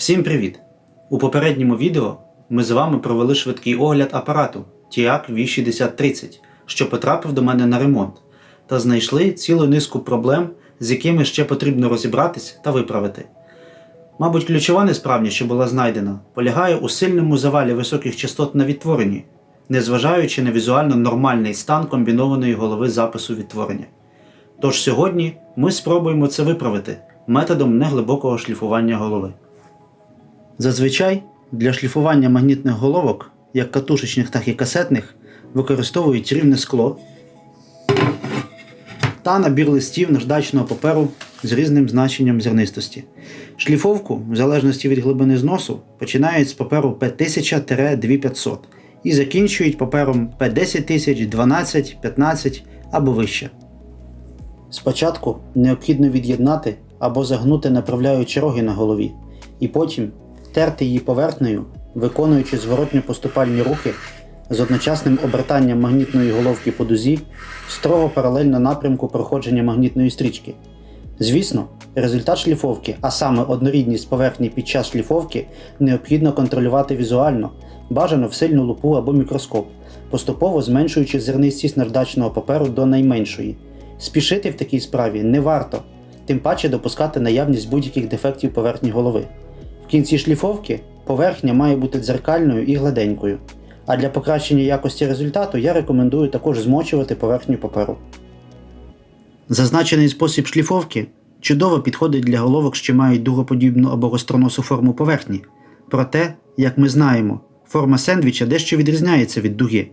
Всім привіт! У попередньому відео ми з вами провели швидкий огляд апарату TIAC V6030, що потрапив до мене на ремонт, та знайшли цілу низку проблем, з якими ще потрібно розібратись та виправити. Мабуть, ключова несправність, що була знайдена, полягає у сильному завалі високих частот на відтворенні, незважаючи на візуально нормальний стан комбінованої голови запису відтворення. Тож сьогодні ми спробуємо це виправити методом неглибокого шліфування голови. Зазвичай для шліфування магнітних головок, як катушечних, так і касетних, використовують рівне скло та набір листів наждачного паперу з різним значенням зернистості. Шліфовку, в залежності від глибини зносу, починають з паперу P1000-2500 і закінчують папером P10000, 12, 15 або вище. Спочатку необхідно від'єднати або загнути направляючі роги на голові, і потім терти її поверхнею, виконуючи зворотньо поступальні рухи з одночасним обертанням магнітної головки по дузі строго паралельно напрямку проходження магнітної стрічки. Звісно, результат шліфовки, а саме однорідність поверхні під час шліфовки, необхідно контролювати візуально, бажано в сильну лупу або мікроскоп, поступово зменшуючи зернистість наждачного паперу до найменшої. Спішити в такій справі не варто, тим паче допускати наявність будь-яких дефектів поверхні голови. В кінці шліфовки поверхня має бути дзеркальною і гладенькою. А для покращення якості результату я рекомендую також змочувати поверхню паперу. Зазначений спосіб шліфовки чудово підходить для головок, що мають дугоподібну або гостроносу форму поверхні. Проте, як ми знаємо, форма сендвіча дещо відрізняється від дуги,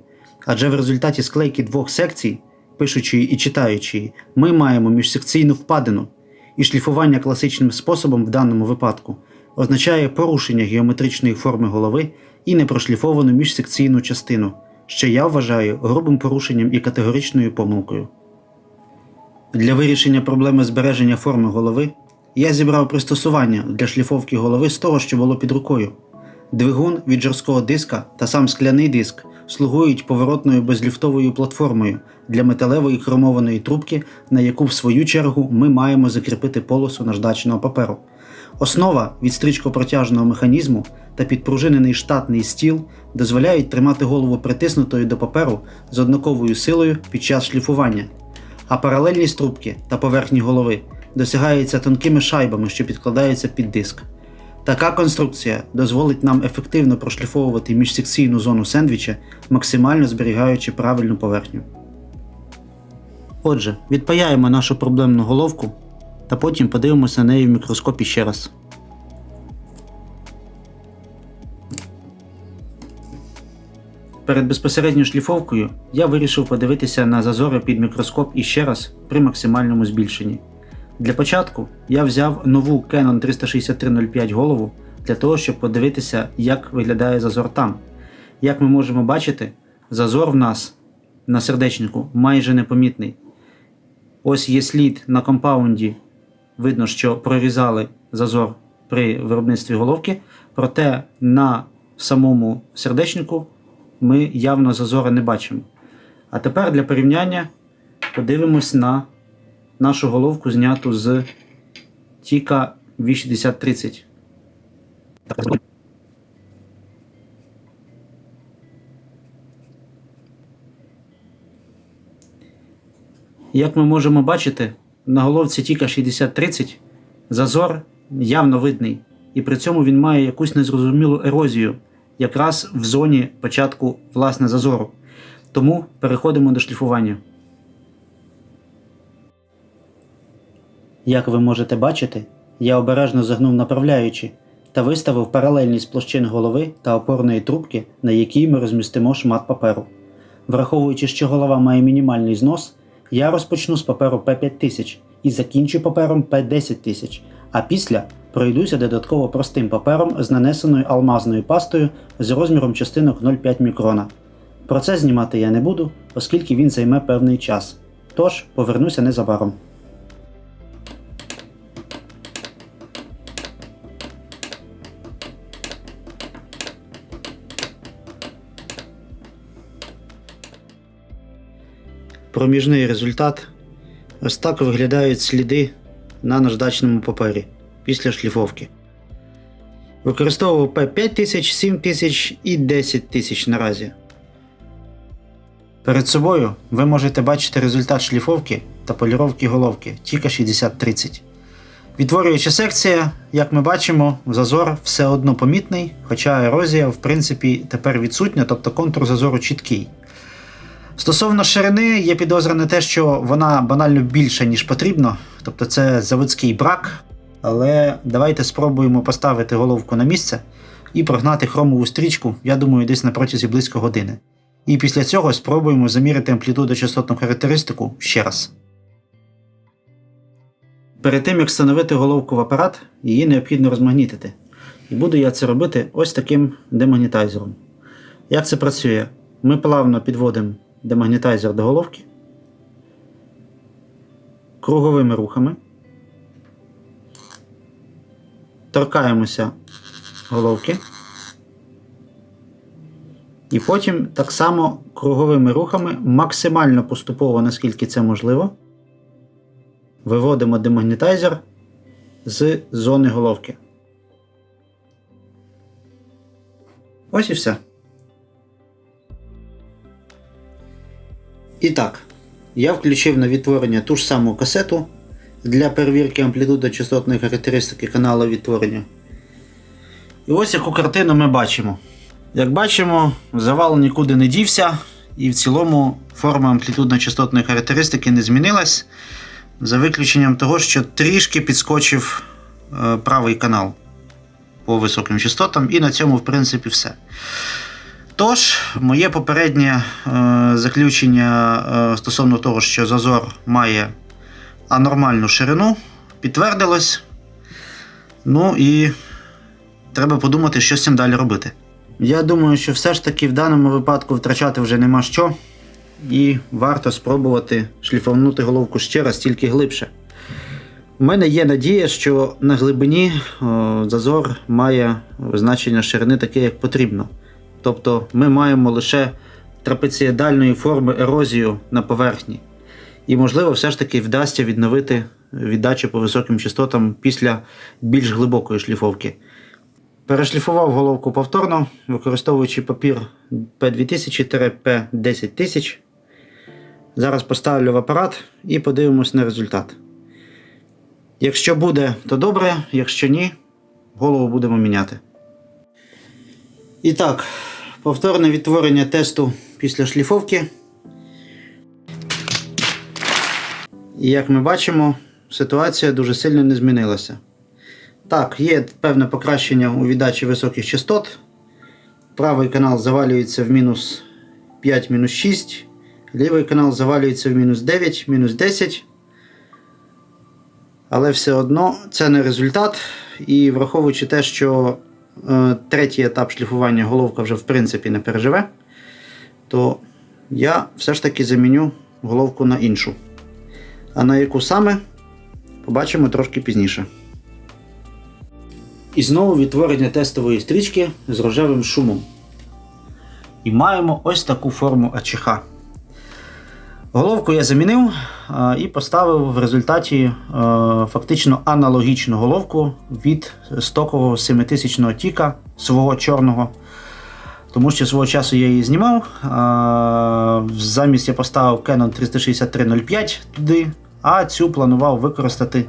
адже в результаті склейки двох секцій, пишучої і читаючої, ми маємо міжсекційну впадину, і шліфування класичним способом в даному випадку означає порушення геометричної форми голови і непрошліфовану міжсекційну частину, що я вважаю грубим порушенням і категоричною помилкою. Для вирішення проблеми збереження форми голови я зібрав пристосування для шліфовки голови з того, що було під рукою. Двигун від жорсткого диска та сам скляний диск слугують поворотною безліфтовою платформою для металевої хромованої трубки, на яку в свою чергу ми маємо закріпити полосу наждачного паперу. Основа від стрічкопротяжного механізму та підпружинений штатний стіл дозволяють тримати голову притиснутою до паперу з однаковою силою під час шліфування, а паралельність трубки та поверхні голови досягається тонкими шайбами, що підкладаються під диск. Така конструкція дозволить нам ефективно прошліфовувати міжсекційну зону сендвіча, максимально зберігаючи правильну поверхню. Отже, відпаяємо нашу проблемну головку та потім подивимося на неї в мікроскопі ще раз. Перед безпосередньо шліфовкою я вирішив подивитися на зазори під мікроскоп іще раз при максимальному збільшенні. Для початку я взяв нову Canon 36305 голову для того, щоб подивитися, як виглядає зазор там. Як ми можемо бачити, зазор в нас на сердечнику майже непомітний. Ось є слід на компаунді, видно, що прорізали зазор при виробництві головки, проте на самому сердечнику ми явно зазори не бачимо. А тепер для порівняння подивимось на нашу головку, зняту з Тіка V6030. Як ми можемо бачити, на головці Тіка 6030 зазор явно видний, і при цьому він має якусь незрозумілу ерозію, якраз в зоні початку власне зазору. Тому переходимо до шліфування. Як ви можете бачити, я обережно загнув направляючи та виставив паралельність площин голови та опорної трубки, на якій ми розмістимо шмат паперу. Враховуючи, що голова має мінімальний знос, я розпочну з паперу P5000 і закінчу папером P10000, а після пройдуся додатково простим папером з нанесеною алмазною пастою з розміром частинок 0,5 мікрона. Процес знімати я не буду, оскільки він займе певний час. Тож повернуся незабаром. Проміжний результат. Ось так виглядають сліди на наждачному папері після шліфовки. Використовував P5000, 7000 і 10000 наразі. Перед собою ви можете бачити результат шліфовки та поліровки головки Тіка 6030. Відтворююча секція, як ми бачимо, зазор все одно помітний, хоча ерозія, в принципі, тепер відсутня, тобто контур зазору чіткий. Стосовно ширини, є підозра на те, що вона банально більша, ніж потрібно, тобто це заводський брак. Але давайте спробуємо поставити головку на місце і прогнати хромову стрічку, я думаю, десь на протязі близько години. І після цього спробуємо заміряти амплітуду частотну характеристику ще раз. Перед тим як встановити головку в апарат, її необхідно розмагнітити. І буду я це робити ось таким демагнітайзером. Як це працює? Ми плавно підводимо демагнітайзер до головки круговими рухами. Торкаємося головки. І потім так само круговими рухами, максимально поступово, наскільки це можливо, виводимо демагнітайзер з зони головки. Ось і все. І так, я включив на відтворення ту ж саму касету для перевірки амплітуди частотної характеристики каналу відтворення. І ось яку картину ми бачимо. Як бачимо, завал нікуди не дівся, і в цілому форма амплітудно-частотної характеристики не змінилась, за виключенням того, що трішки підскочив е, правий канал по високим частотам, і на цьому, в принципі, все. Тож, моє попереднє е, заключення е, стосовно того, що зазор має анормальну ширину, підтвердилось. Ну і треба подумати, що з цим далі робити. Я думаю, що все ж таки в даному випадку втрачати вже нема що, і варто спробувати шліфовнути головку ще раз, тільки глибше. У мене є надія, що на глибині о, зазор має значення ширини таке, як потрібно. Тобто ми маємо лише трапецієдальної форми ерозію на поверхні. І, можливо, все ж таки вдасться відновити віддачу по високим частотам після більш глибокої шліфовки. Перешліфував головку повторно, використовуючи папір P2000-P10000. Зараз поставлю в апарат і подивимось на результат. Якщо буде, то добре, якщо ні, голову будемо міняти. І так, повторне відтворення тесту після шліфовки. І як ми бачимо, ситуація дуже сильно не змінилася. Так, є певне покращення у віддачі високих частот. Правий канал завалюється в мінус 5, мінус 6, лівий канал завалюється в мінус 9, мінус 10. Але все одно це не результат. І враховуючи те, що третій етап шліфування головка вже в принципі не переживе, то я все ж таки заміню головку на іншу. А на яку саме побачимо трошки пізніше. І знову відтворення тестової стрічки з рожевим шумом. І маємо ось таку форму АЧХ. Головку я замінив а, і поставив в результаті а, фактично аналогічну головку від стокового 7000 тіка свого чорного. Тому що свого часу я її знімав. А, замість я поставив Canon 36305 туди, а цю планував використати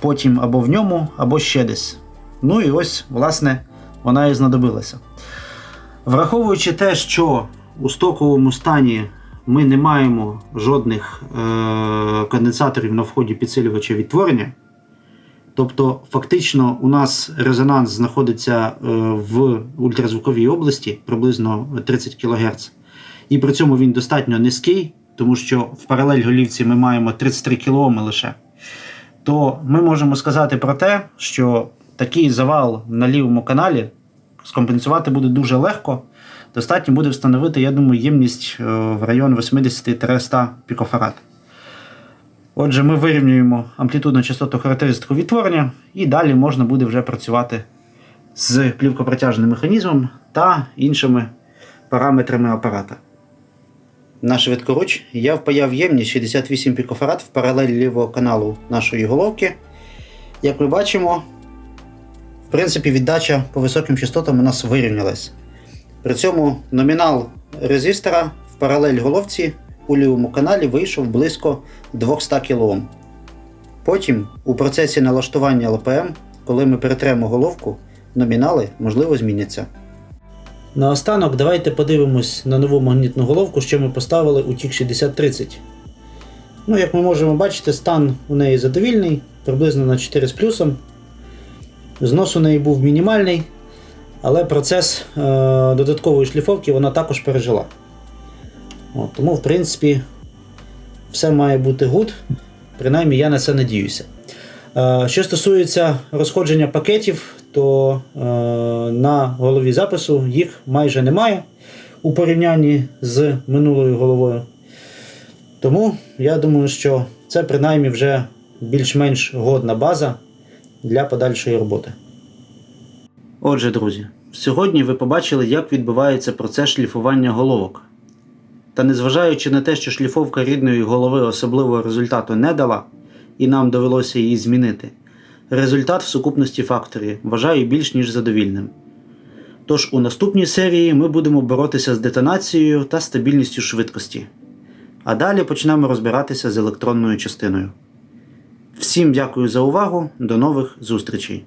потім або в ньому, або ще десь. Ну і ось, власне, вона і знадобилася. Враховуючи те, що у стоковому стані ми не маємо жодних е- конденсаторів на вході підсилювача відтворення, тобто фактично у нас резонанс знаходиться е- в ультразвуковій області приблизно 30 кГц, і при цьому він достатньо низький, тому що в паралель голівці ми маємо 33 кОм лише, то ми можемо сказати про те, що такий завал на лівому каналі скомпенсувати буде дуже легко. Достатньо буде встановити, я думаю, ємність е, в район 80-100 пікофарад. Отже, ми вирівнюємо амплітудну частоту характеристику відтворення, і далі можна буде вже працювати з плівкопротяжним механізмом та іншими параметрами апарата. На швидкоруч я впаяв ємність 68 пікофарад в паралель лівого каналу нашої головки. Як ми бачимо, в принципі, віддача по високим частотам у нас вирівнялась. При цьому номінал резистора в паралель головці у лівому каналі вийшов близько 200 кОм. Потім у процесі налаштування ЛПМ, коли ми перетремо головку, номінали можливо зміняться. Наостанок давайте подивимось на нову магнітну головку, що ми поставили у TIG 6030. Ну, як ми можемо бачити, стан у неї задовільний, приблизно на 4 з плюсом. Знос у неї був мінімальний, але процес е- додаткової шліфовки вона також пережила. От, тому, в принципі, все має бути гуд. Принаймні, я на це надіюся. Е, Що стосується розходження пакетів, то е, на голові запису їх майже немає у порівнянні з минулою головою. Тому я думаю, що це принаймні вже більш-менш годна база для подальшої роботи. Отже, друзі, сьогодні ви побачили, як відбувається процес шліфування головок. Та незважаючи на те, що шліфовка рідної голови особливого результату не дала, і нам довелося її змінити, результат в сукупності факторів вважаю більш ніж задовільним. Тож у наступній серії ми будемо боротися з детонацією та стабільністю швидкості. А далі почнемо розбиратися з електронною частиною. Всім дякую за увагу, до нових зустрічей!